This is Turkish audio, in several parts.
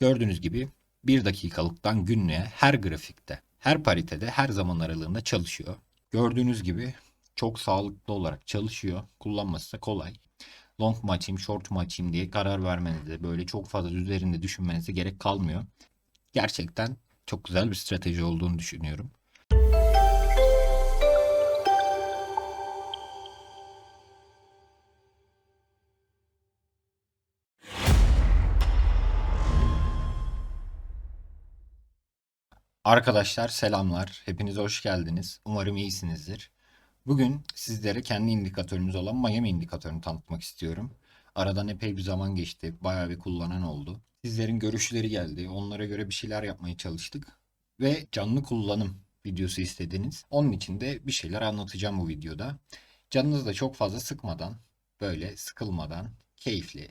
Gördüğünüz gibi 1 dakikalıktan günlüğe her grafikte, her paritede her zaman aralığında çalışıyor. Gördüğünüz gibi çok sağlıklı olarak çalışıyor. Kullanması da kolay. Long mu açayım, short mu açayım diye karar vermenize, böyle çok fazla üzerinde düşünmenize gerek kalmıyor. Gerçekten çok güzel bir strateji olduğunu düşünüyorum. Arkadaşlar selamlar. Hepiniz hoş geldiniz. Umarım iyisinizdir. Bugün sizlere kendi indikatörümüz olan Miami indikatörünü tanıtmak istiyorum. Aradan epey bir zaman geçti. Bayağı bir kullanan oldu. Sizlerin görüşleri geldi. Onlara göre bir şeyler yapmaya çalıştık. Ve canlı kullanım videosu istediniz. Onun için de bir şeyler anlatacağım bu videoda. Canınızı da çok fazla sıkmadan, böyle sıkılmadan, keyifli,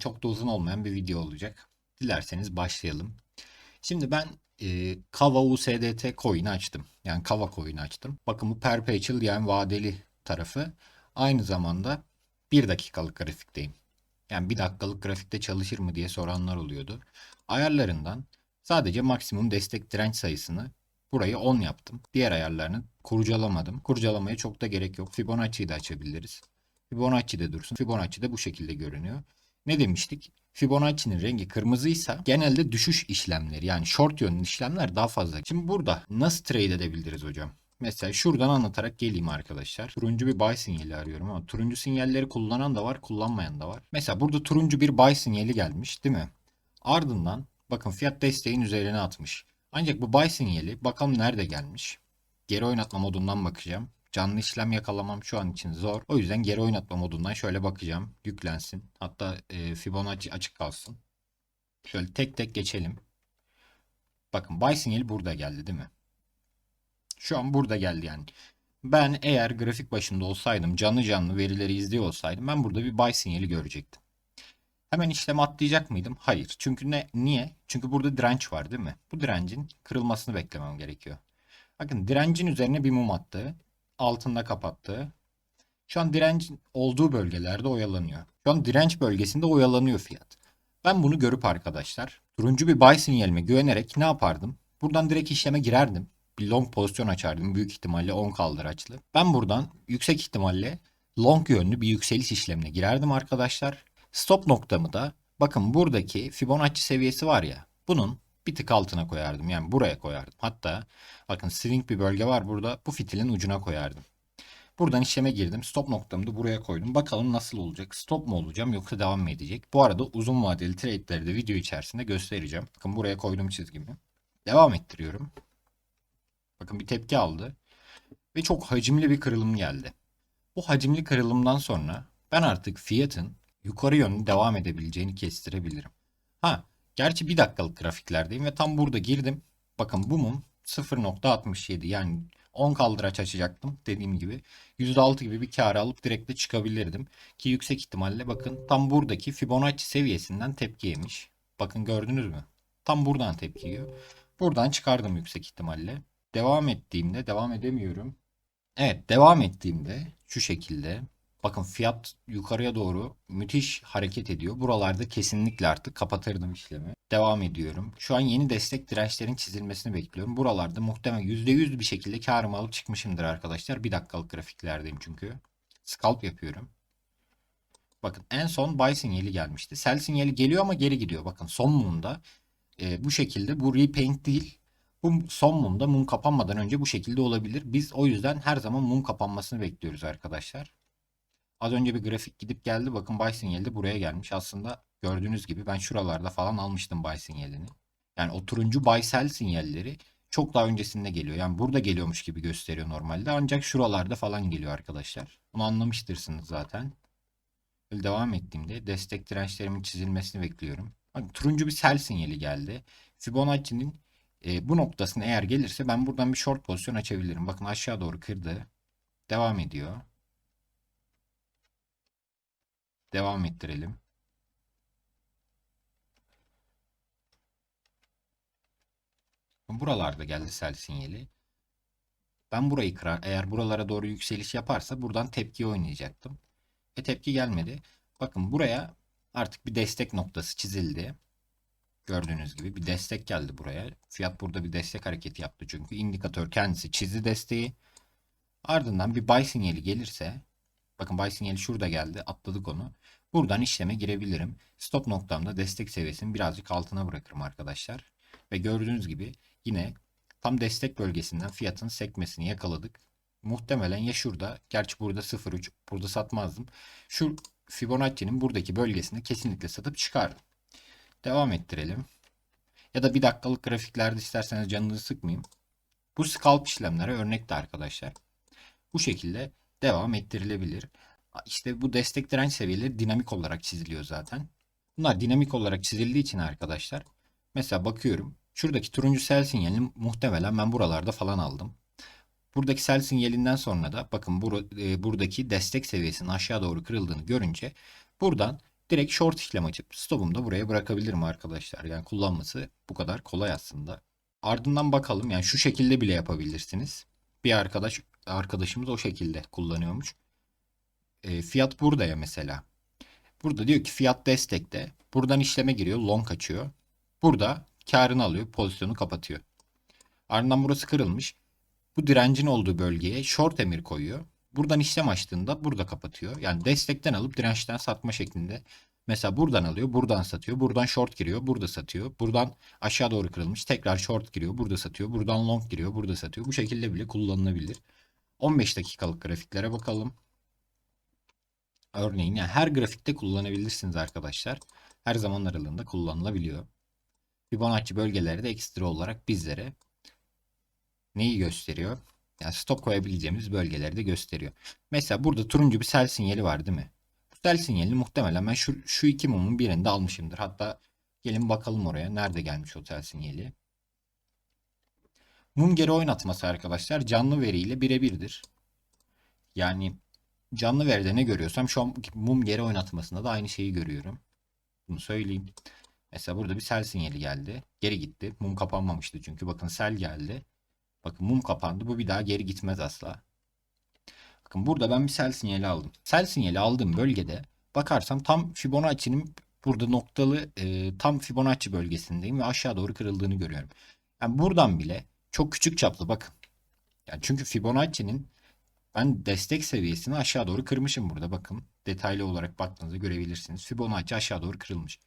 çok da uzun olmayan bir video olacak. Dilerseniz başlayalım. Şimdi ben e, Kava USDT coin'i açtım. Yani Kava coin'i açtım. Bakın bu perpetual yani vadeli tarafı. Aynı zamanda 1 dakikalık grafikteyim. Yani 1 dakikalık grafikte çalışır mı diye soranlar oluyordu. Ayarlarından sadece maksimum destek direnç sayısını burayı 10 yaptım. Diğer ayarlarını kurcalamadım. Kurcalamaya çok da gerek yok. Fibonacci'yi de açabiliriz. Fibonacci de dursun. Fibonacci de bu şekilde görünüyor. Ne demiştik? Fibonacci'nin rengi kırmızıysa genelde düşüş işlemleri yani short yönlü işlemler daha fazla. Şimdi burada nasıl trade edebiliriz hocam? Mesela şuradan anlatarak geleyim arkadaşlar. Turuncu bir buy sinyali arıyorum ama turuncu sinyalleri kullanan da var, kullanmayan da var. Mesela burada turuncu bir buy sinyali gelmiş değil mi? Ardından bakın fiyat desteğin üzerine atmış. Ancak bu buy sinyali bakalım nerede gelmiş? Geri oynatma modundan bakacağım. Canlı işlem yakalamam şu an için zor. O yüzden geri oynatma modundan şöyle bakacağım. Yüklensin. Hatta e, Fibonacci açık kalsın. Şöyle tek tek geçelim. Bakın buy sinyali burada geldi değil mi? Şu an burada geldi yani. Ben eğer grafik başında olsaydım, canlı canlı verileri izliyor olsaydım ben burada bir buy sinyali görecektim. Hemen işlem atlayacak mıydım? Hayır. Çünkü ne? Niye? Çünkü burada direnç var değil mi? Bu direncin kırılmasını beklemem gerekiyor. Bakın direncin üzerine bir mum attı. Altında kapattı. Şu an direncin olduğu bölgelerde oyalanıyor. Şu an direnç bölgesinde oyalanıyor fiyat. Ben bunu görüp arkadaşlar turuncu bir buy sinyalime güvenerek ne yapardım? Buradan direkt işleme girerdim. Bir long pozisyon açardım. Büyük ihtimalle 10 kaldıraçlı. Ben buradan yüksek ihtimalle long yönlü bir yükseliş işlemine girerdim arkadaşlar. Stop noktamı da bakın buradaki Fibonacci seviyesi var ya bunun bir tık altına koyardım. Yani buraya koyardım. Hatta bakın swing bir bölge var burada. Bu fitilin ucuna koyardım. Buradan işleme girdim. Stop noktamı da buraya koydum. Bakalım nasıl olacak? Stop mu olacağım yoksa devam mı edecek? Bu arada uzun vadeli trade'leri de video içerisinde göstereceğim. Bakın buraya koydum çizgimi. Devam ettiriyorum. Bakın bir tepki aldı. Ve çok hacimli bir kırılım geldi. Bu hacimli kırılımdan sonra ben artık fiyatın yukarı yönlü devam edebileceğini kestirebilirim. Ha, gerçi bir dakikalık grafiklerdeyim ve tam burada girdim. Bakın bu mum 0.67 yani 10 kaldıraç açacaktım dediğim gibi. %6 gibi bir kar alıp direkt de çıkabilirdim. Ki yüksek ihtimalle bakın tam buradaki Fibonacci seviyesinden tepki yemiş. Bakın gördünüz mü? Tam buradan tepki yiyor. Buradan çıkardım yüksek ihtimalle. Devam ettiğimde devam edemiyorum. Evet devam ettiğimde şu şekilde bakın fiyat yukarıya doğru müthiş hareket ediyor. Buralarda kesinlikle artık kapatırdım işlemi. Devam ediyorum. Şu an yeni destek dirençlerin çizilmesini bekliyorum. Buralarda muhtemelen %100 bir şekilde karımı alıp çıkmışımdır arkadaşlar. Bir dakikalık grafiklerdeyim çünkü. Scalp yapıyorum. Bakın en son buy sinyali gelmişti. Sell sinyali geliyor ama geri gidiyor. Bakın son mumda e, bu şekilde bu repaint değil. Bu son mumda mum kapanmadan önce bu şekilde olabilir. Biz o yüzden her zaman mum kapanmasını bekliyoruz arkadaşlar. Az önce bir grafik gidip geldi. Bakın buy sinyali buraya gelmiş. Aslında gördüğünüz gibi ben şuralarda falan almıştım buy sinyalini. Yani o turuncu buy sell sinyalleri çok daha öncesinde geliyor. Yani burada geliyormuş gibi gösteriyor normalde. Ancak şuralarda falan geliyor arkadaşlar. Bunu anlamıştırsınız zaten. Böyle devam ettiğimde destek dirençlerimin çizilmesini bekliyorum. Bakın, turuncu bir sell sinyali geldi. Fibonacci'nin e, bu noktasına eğer gelirse ben buradan bir short pozisyon açabilirim. Bakın aşağı doğru kırdı. Devam ediyor. Devam ettirelim. Buralarda geldi sell sinyali. Ben burayı kırar. Eğer buralara doğru yükseliş yaparsa buradan tepki oynayacaktım. E tepki gelmedi. Bakın buraya artık bir destek noktası çizildi. Gördüğünüz gibi bir destek geldi buraya. Fiyat burada bir destek hareketi yaptı çünkü indikatör kendisi çizdi desteği. Ardından bir buy sinyali gelirse bakın buy sinyali şurada geldi. Atladık onu. Buradan işleme girebilirim. Stop noktamda destek seviyesini birazcık altına bırakırım arkadaşlar. Ve gördüğünüz gibi yine tam destek bölgesinden fiyatın sekmesini yakaladık. Muhtemelen ya şurada, gerçi burada 0.3, burada satmazdım. Şu Fibonacci'nin buradaki bölgesinde kesinlikle satıp çıkardım. Devam ettirelim. Ya da bir dakikalık grafiklerde isterseniz canınızı sıkmayayım. Bu scalp işlemlere örnekti arkadaşlar. Bu şekilde devam ettirilebilir. İşte bu destek direnç seviyeleri dinamik olarak çiziliyor zaten. Bunlar dinamik olarak çizildiği için arkadaşlar. Mesela bakıyorum. Şuradaki turuncu sell sinyalini muhtemelen ben buralarda falan aldım. Buradaki sell sinyalinden sonra da bakın bur e, buradaki destek seviyesinin aşağı doğru kırıldığını görünce buradan direkt short işlem açıp stopumu da buraya bırakabilirim arkadaşlar. Yani kullanması bu kadar kolay aslında. Ardından bakalım yani şu şekilde bile yapabilirsiniz. Bir arkadaş arkadaşımız o şekilde kullanıyormuş. E, fiyat burada ya mesela. Burada diyor ki fiyat destekte. Buradan işleme giriyor. Long açıyor. Burada karını alıyor. Pozisyonu kapatıyor. Ardından burası kırılmış. Bu direncin olduğu bölgeye short emir koyuyor. Buradan işlem açtığında burada kapatıyor. Yani destekten alıp dirençten satma şeklinde. Mesela buradan alıyor, buradan satıyor, buradan short giriyor, burada satıyor. Buradan aşağı doğru kırılmış, tekrar short giriyor, burada satıyor. Buradan long giriyor, burada satıyor. Bu şekilde bile kullanılabilir. 15 dakikalık grafiklere bakalım. Örneğin yani her grafikte kullanabilirsiniz arkadaşlar. Her zaman aralığında kullanılabiliyor. Fibonacci bölgeleri de ekstra olarak bizlere neyi gösteriyor? Yani stop koyabileceğimiz bölgeleri de gösteriyor. Mesela burada turuncu bir sell sinyali var değil mi? Bu sell sinyalini muhtemelen ben şu, şu iki mumun birinde almışımdır. Hatta gelin bakalım oraya. Nerede gelmiş o sell sinyali? Mum geri oynatması arkadaşlar canlı veriyle birebirdir. Yani canlı veride ne görüyorsam şu an mum geri oynatmasında da aynı şeyi görüyorum. Bunu söyleyeyim. Mesela burada bir sell sinyali geldi. Geri gitti. Mum kapanmamıştı çünkü. Bakın sell geldi. Bakın mum kapandı. Bu bir daha geri gitmez asla. Bakın burada ben bir sell sinyali aldım. Sell sinyali aldığım bölgede bakarsam tam Fibonacci'nin burada noktalı e, tam Fibonacci bölgesindeyim ve aşağı doğru kırıldığını görüyorum. Yani buradan bile çok küçük çaplı bakın. Yani çünkü Fibonacci'nin ben destek seviyesini aşağı doğru kırmışım burada bakın. Detaylı olarak baktığınızda görebilirsiniz. Fibonacci aşağı doğru kırılmış.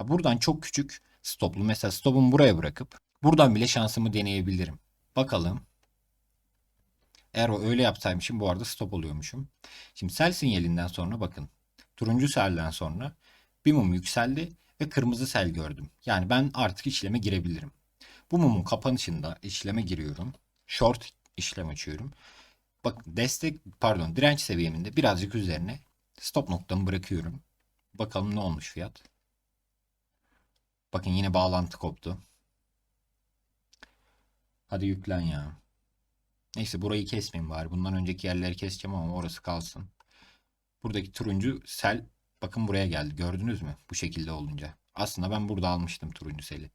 Buradan çok küçük stoplu mesela stopumu buraya bırakıp buradan bile şansımı deneyebilirim. Bakalım. Eğer o öyle yapsaymışım bu arada stop oluyormuşum. Şimdi sell sinyalinden sonra bakın. Turuncu selden sonra bir mum yükseldi ve kırmızı sel gördüm. Yani ben artık işleme girebilirim. Bu mumun kapanışında işleme giriyorum. Short işlem açıyorum. Bakın destek pardon direnç seviyeminde birazcık üzerine stop noktamı bırakıyorum. Bakalım ne olmuş fiyat. Bakın yine bağlantı koptu. Hadi yüklen ya. Neyse burayı kesmeyeyim bari. Bundan önceki yerleri keseceğim ama orası kalsın. Buradaki turuncu sel bakın buraya geldi. Gördünüz mü? Bu şekilde olunca. Aslında ben burada almıştım turuncu seli.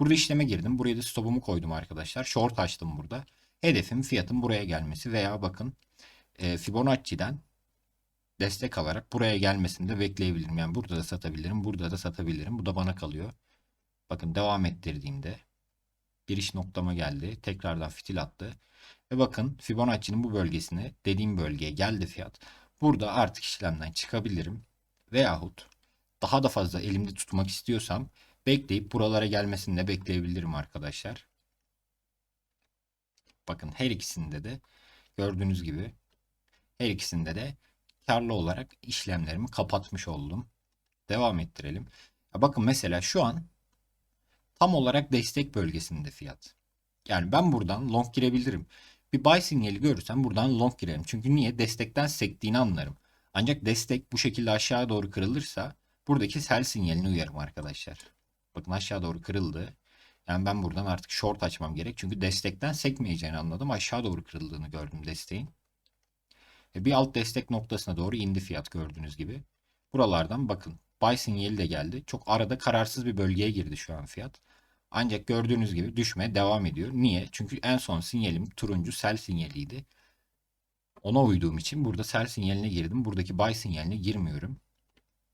Burada işleme girdim. Buraya da stopumu koydum arkadaşlar. Short açtım burada. Hedefim fiyatın buraya gelmesi veya bakın e, Fibonacci'den destek alarak buraya gelmesini de bekleyebilirim. Yani burada da satabilirim. Burada da satabilirim. Bu da bana kalıyor. Bakın devam ettirdiğimde giriş noktama geldi. Tekrardan fitil attı. Ve bakın Fibonacci'nin bu bölgesine dediğim bölgeye geldi fiyat. Burada artık işlemden çıkabilirim. Veyahut daha da fazla elimde tutmak istiyorsam bekleyip buralara gelmesini de bekleyebilirim arkadaşlar. Bakın her ikisinde de gördüğünüz gibi her ikisinde de karlı olarak işlemlerimi kapatmış oldum. Devam ettirelim. Ya bakın mesela şu an tam olarak destek bölgesinde fiyat. Yani ben buradan long girebilirim. Bir buy sinyali görürsem buradan long girerim. Çünkü niye? Destekten sektiğini anlarım. Ancak destek bu şekilde aşağı doğru kırılırsa buradaki sell sinyalini uyarım arkadaşlar. Bakın aşağı doğru kırıldı. Yani ben buradan artık short açmam gerek. Çünkü destekten sekmeyeceğini anladım. Aşağı doğru kırıldığını gördüm desteğin. Ve bir alt destek noktasına doğru indi fiyat gördüğünüz gibi. Buralardan bakın. Buy sinyali de geldi. Çok arada kararsız bir bölgeye girdi şu an fiyat. Ancak gördüğünüz gibi düşmeye devam ediyor. Niye? Çünkü en son sinyalim turuncu sell sinyaliydi. Ona uyduğum için burada sell sinyaline girdim. Buradaki buy sinyaline girmiyorum.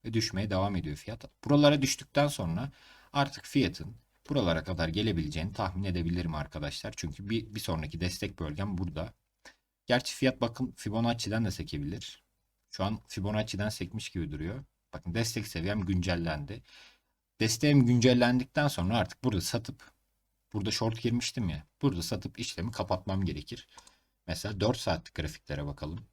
Ve düşmeye devam ediyor fiyat. Buralara düştükten sonra Artık fiyatın buralara kadar gelebileceğini tahmin edebilirim arkadaşlar. Çünkü bir, bir sonraki destek bölgem burada. Gerçi fiyat bakın Fibonacci'den de sekebilir. Şu an Fibonacci'den sekmiş gibi duruyor. Bakın destek seviyem güncellendi. Desteğim güncellendikten sonra artık burada satıp burada short girmiştim ya. Burada satıp işlemi kapatmam gerekir. Mesela 4 saatlik grafiklere bakalım.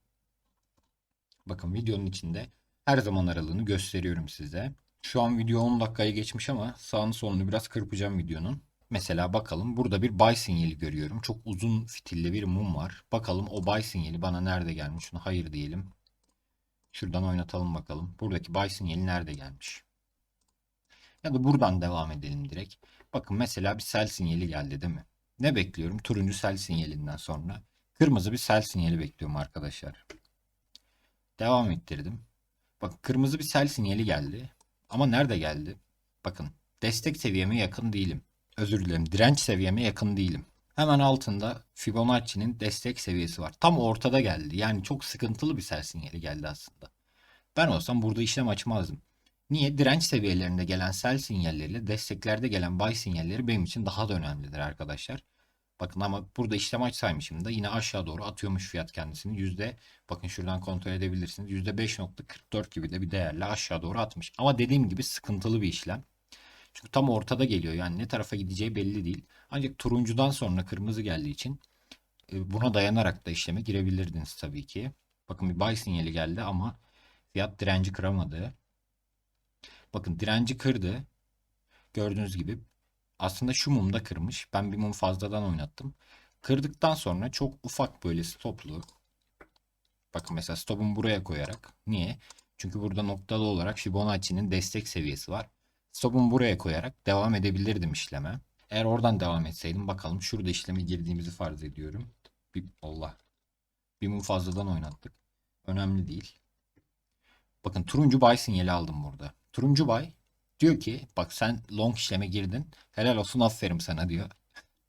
Bakın videonun içinde her zaman aralığını gösteriyorum size. Şu an video 10 dakikaya geçmiş ama sağını solunu biraz kırpacağım videonun. Mesela bakalım burada bir buy sinyali görüyorum. Çok uzun fitilli bir mum var. Bakalım o buy sinyali bana nerede gelmiş? Şunu hayır diyelim. Şuradan oynatalım bakalım. Buradaki buy sinyali nerede gelmiş? Ya da buradan devam edelim direkt. Bakın mesela bir sell sinyali geldi değil mi? Ne bekliyorum? Turuncu sell sinyalinden sonra. Kırmızı bir sell sinyali bekliyorum arkadaşlar. Devam ettirdim. Bakın kırmızı bir sell sinyali geldi. Ama nerede geldi? Bakın destek seviyeme yakın değilim. Özür dilerim direnç seviyeme yakın değilim. Hemen altında Fibonacci'nin destek seviyesi var. Tam ortada geldi. Yani çok sıkıntılı bir sell sinyali geldi aslında. Ben olsam burada işlem açmazdım. Niye? Direnç seviyelerinde gelen sell sinyalleriyle desteklerde gelen buy sinyalleri benim için daha da önemlidir arkadaşlar. Bakın ama burada işlem açsaymışım da yine aşağı doğru atıyormuş fiyat kendisini. Yüzde bakın şuradan kontrol edebilirsiniz. Yüzde 5.44 gibi de bir değerle aşağı doğru atmış. Ama dediğim gibi sıkıntılı bir işlem. Çünkü tam ortada geliyor. Yani ne tarafa gideceği belli değil. Ancak turuncudan sonra kırmızı geldiği için e, buna dayanarak da işleme girebilirdiniz tabii ki. Bakın bir buy sinyali geldi ama fiyat direnci kıramadı. Bakın direnci kırdı. Gördüğünüz gibi aslında şu mum da kırmış. Ben bir mum fazladan oynattım. Kırdıktan sonra çok ufak böyle stoplu. Bakın mesela stopumu buraya koyarak. Niye? Çünkü burada noktalı olarak Fibonacci'nin destek seviyesi var. Stopumu buraya koyarak devam edebilirdim işleme. Eğer oradan devam etseydim bakalım şurada işleme girdiğimizi farz ediyorum. Bir, Allah. Bir mum fazladan oynattık. Önemli değil. Bakın turuncu buy sinyali aldım burada. Turuncu buy diyor ki bak sen long işleme girdin. Helal olsun aferin sana diyor.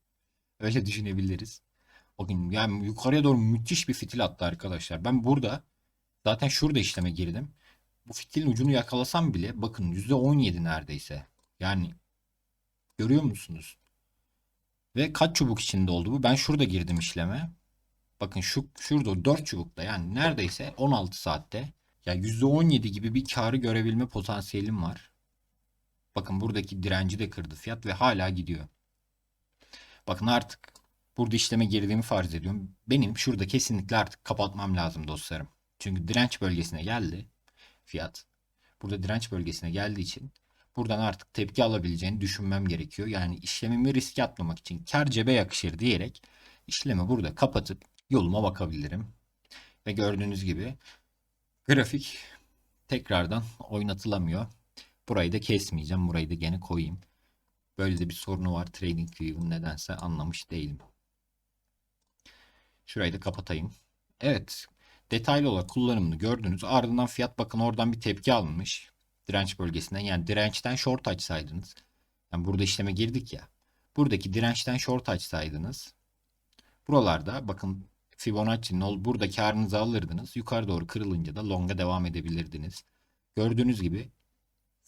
Öyle düşünebiliriz. Bakın yani yukarıya doğru müthiş bir fitil attı arkadaşlar. Ben burada zaten şurada işleme girdim. Bu fitilin ucunu yakalasam bile bakın %17 neredeyse. Yani görüyor musunuz? Ve kaç çubuk içinde oldu bu? Ben şurada girdim işleme. Bakın şu şurada 4 çubukta yani neredeyse 16 saatte ya %17 gibi bir karı görebilme potansiyelim var. Bakın buradaki direnci de kırdı fiyat ve hala gidiyor. Bakın artık burada işleme girdiğimi farz ediyorum. Benim şurada kesinlikle artık kapatmam lazım dostlarım. Çünkü direnç bölgesine geldi fiyat. Burada direnç bölgesine geldiği için buradan artık tepki alabileceğini düşünmem gerekiyor. Yani işlemimi riske atmamak için kar cebe yakışır diyerek işlemi burada kapatıp yoluma bakabilirim. Ve gördüğünüz gibi grafik tekrardan oynatılamıyor. Burayı da kesmeyeceğim. Burayı da gene koyayım. Böyle de bir sorunu var TradingView'un nedense anlamış değilim. Şurayı da kapatayım. Evet. Detaylı olarak kullanımını gördünüz. Ardından fiyat bakın oradan bir tepki almış. Direnç bölgesinden. Yani dirençten short açsaydınız. Yani burada işleme girdik ya. Buradaki dirençten short açsaydınız. Buralarda bakın Fibonacci'nin ol burada karınızı alırdınız. Yukarı doğru kırılınca da long'a devam edebilirdiniz. Gördüğünüz gibi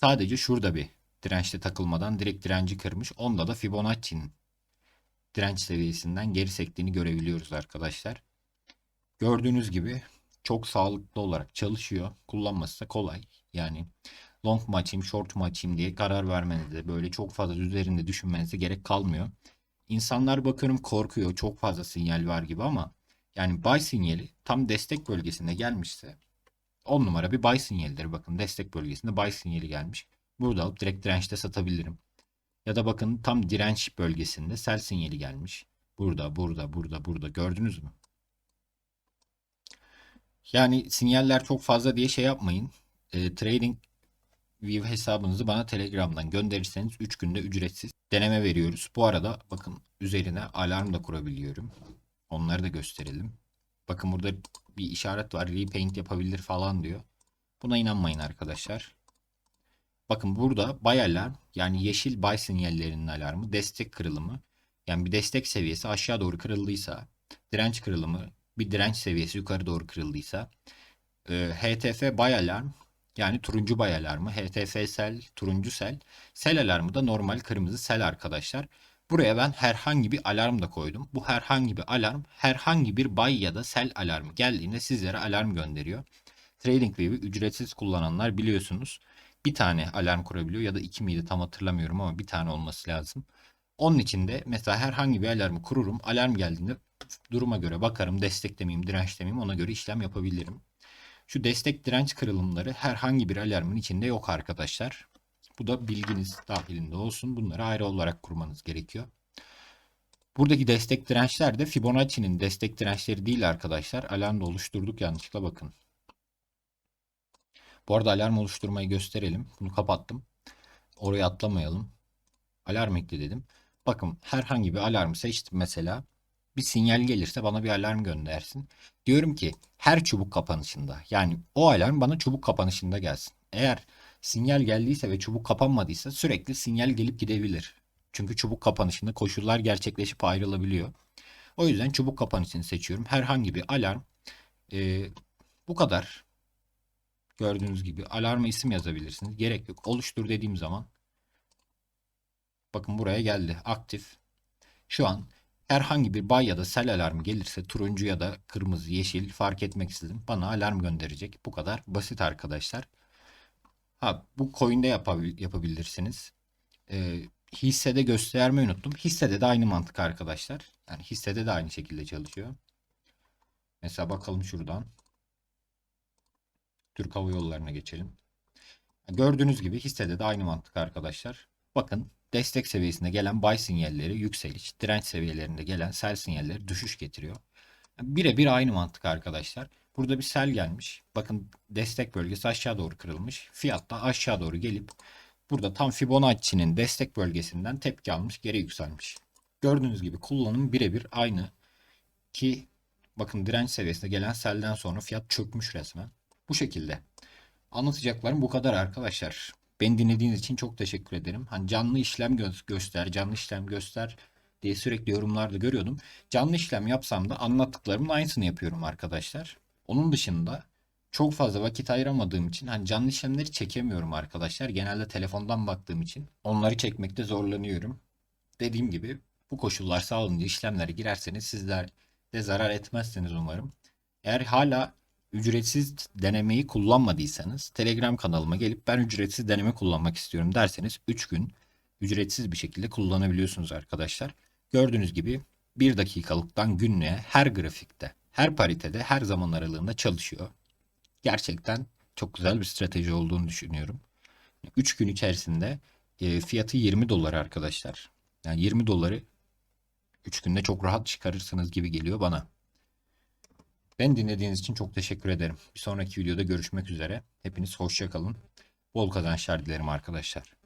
sadece şurada bir dirençte takılmadan direkt direnci kırmış. Onda da Fibonacci'nin direnç seviyesinden geri sektiğini görebiliyoruz arkadaşlar. Gördüğünüz gibi çok sağlıklı olarak çalışıyor. Kullanması da kolay. Yani long mu açayım, short mu açayım diye karar vermenize, böyle çok fazla üzerinde düşünmenize gerek kalmıyor. İnsanlar bakıyorum korkuyor. Çok fazla sinyal var gibi ama yani buy sinyali tam destek bölgesinde gelmişse 10 numara bir buy sinyalidir. Bakın destek bölgesinde buy sinyali gelmiş. Burada alıp direkt dirençte satabilirim. Ya da bakın tam direnç bölgesinde sell sinyali gelmiş. Burada, burada, burada, burada. Gördünüz mü? Yani sinyaller çok fazla diye şey yapmayın. E, trading View hesabınızı bana Telegram'dan gönderirseniz 3 günde ücretsiz deneme veriyoruz. Bu arada bakın üzerine alarm da kurabiliyorum. Onları da gösterelim. Bakın burada bir işaret var. Repaint yapabilir falan diyor. Buna inanmayın arkadaşlar. Bakın burada buy alarm yani yeşil buy sinyallerinin alarmı destek kırılımı. Yani bir destek seviyesi aşağı doğru kırıldıysa direnç kırılımı bir direnç seviyesi yukarı doğru kırıldıysa e, HTF buy alarm Yani turuncu bay alarmı, HTF sel, turuncu sel. Sel alarmı da normal kırmızı sel arkadaşlar. Buraya ben herhangi bir alarm da koydum. Bu herhangi bir alarm herhangi bir bay ya da sel alarmı geldiğinde sizlere alarm gönderiyor. TradingView'i ücretsiz kullananlar biliyorsunuz. Bir tane alarm kurabiliyor ya da iki miydi tam hatırlamıyorum ama bir tane olması lazım. Onun için de mesela herhangi bir alarmı kururum. Alarm geldiğinde duruma göre bakarım dirençte miyim ona göre işlem yapabilirim. Şu destek direnç kırılımları herhangi bir alarmın içinde yok arkadaşlar. Bu da bilginiz dahilinde olsun. Bunları ayrı olarak kurmanız gerekiyor. Buradaki destek dirençler de Fibonacci'nin destek dirençleri değil arkadaşlar. Alarm da oluşturduk yanlışlıkla bakın. Bu arada alarm oluşturmayı gösterelim. Bunu kapattım. Oraya atlamayalım. Alarm ekle dedim. Bakın herhangi bir alarmı seçtim mesela. Bir sinyal gelirse bana bir alarm göndersin. Diyorum ki her çubuk kapanışında yani o alarm bana çubuk kapanışında gelsin. Eğer sinyal geldiyse ve çubuk kapanmadıysa sürekli sinyal gelip gidebilir. Çünkü çubuk kapanışında koşullar gerçekleşip ayrılabiliyor. O yüzden çubuk kapanışını seçiyorum. Herhangi bir alarm e, bu kadar. Gördüğünüz gibi alarma isim yazabilirsiniz. Gerek yok. Oluştur dediğim zaman bakın buraya geldi. Aktif. Şu an herhangi bir bay ya da sel alarmı gelirse turuncu ya da kırmızı, yeşil fark etmeksizin bana alarm gönderecek. Bu kadar basit arkadaşlar. Ha bu coin'de yapabil yapabilirsiniz. Ee, hissede göstermeyi unuttum. Hissede de aynı mantık arkadaşlar. Yani hissede de aynı şekilde çalışıyor. Mesela bakalım şuradan. Türk Hava Yolları'na geçelim. Gördüğünüz gibi hissede de aynı mantık arkadaşlar. Bakın destek seviyesinde gelen buy sinyalleri yükseliş, direnç seviyelerinde gelen sell sinyalleri düşüş getiriyor. Birebir aynı mantık arkadaşlar. Burada bir sell gelmiş. Bakın destek bölgesi aşağı doğru kırılmış. Fiyat da aşağı doğru gelip burada tam Fibonacci'nin destek bölgesinden tepki almış, geri yükselmiş. Gördüğünüz gibi kullanım birebir aynı ki bakın direnç seviyesine gelen sellden sonra fiyat çökmüş resmen. Bu şekilde. Anlatacaklarım bu kadar arkadaşlar. Beni dinlediğiniz için çok teşekkür ederim. Hani canlı işlem gö- göster, canlı işlem göster diye sürekli yorumlarda görüyordum. Canlı işlem yapsam da anlattıklarımın aynısını yapıyorum arkadaşlar. Onun dışında çok fazla vakit ayıramadığım için hani canlı işlemleri çekemiyorum arkadaşlar. Genelde telefondan baktığım için onları çekmekte zorlanıyorum. Dediğim gibi bu koşullar sağlanınca işlemlere girerseniz sizler de zarar etmezsiniz umarım. Eğer hala ücretsiz denemeyi kullanmadıysanız Telegram kanalıma gelip ben ücretsiz deneme kullanmak istiyorum derseniz 3 gün ücretsiz bir şekilde kullanabiliyorsunuz arkadaşlar. Gördüğünüz gibi 1 dakikalıktan günlüğe her grafikte, her paritede, her zaman aralığında çalışıyor. Gerçekten çok güzel bir strateji olduğunu düşünüyorum. 3 gün içerisinde e, fiyatı 20 dolar arkadaşlar. Yani 20 doları 3 günde çok rahat çıkarırsınız gibi geliyor bana. Ben dinlediğiniz için çok teşekkür ederim. Bir sonraki videoda görüşmek üzere. Hepiniz hoşça kalın. Bol kazançlar dilerim arkadaşlar.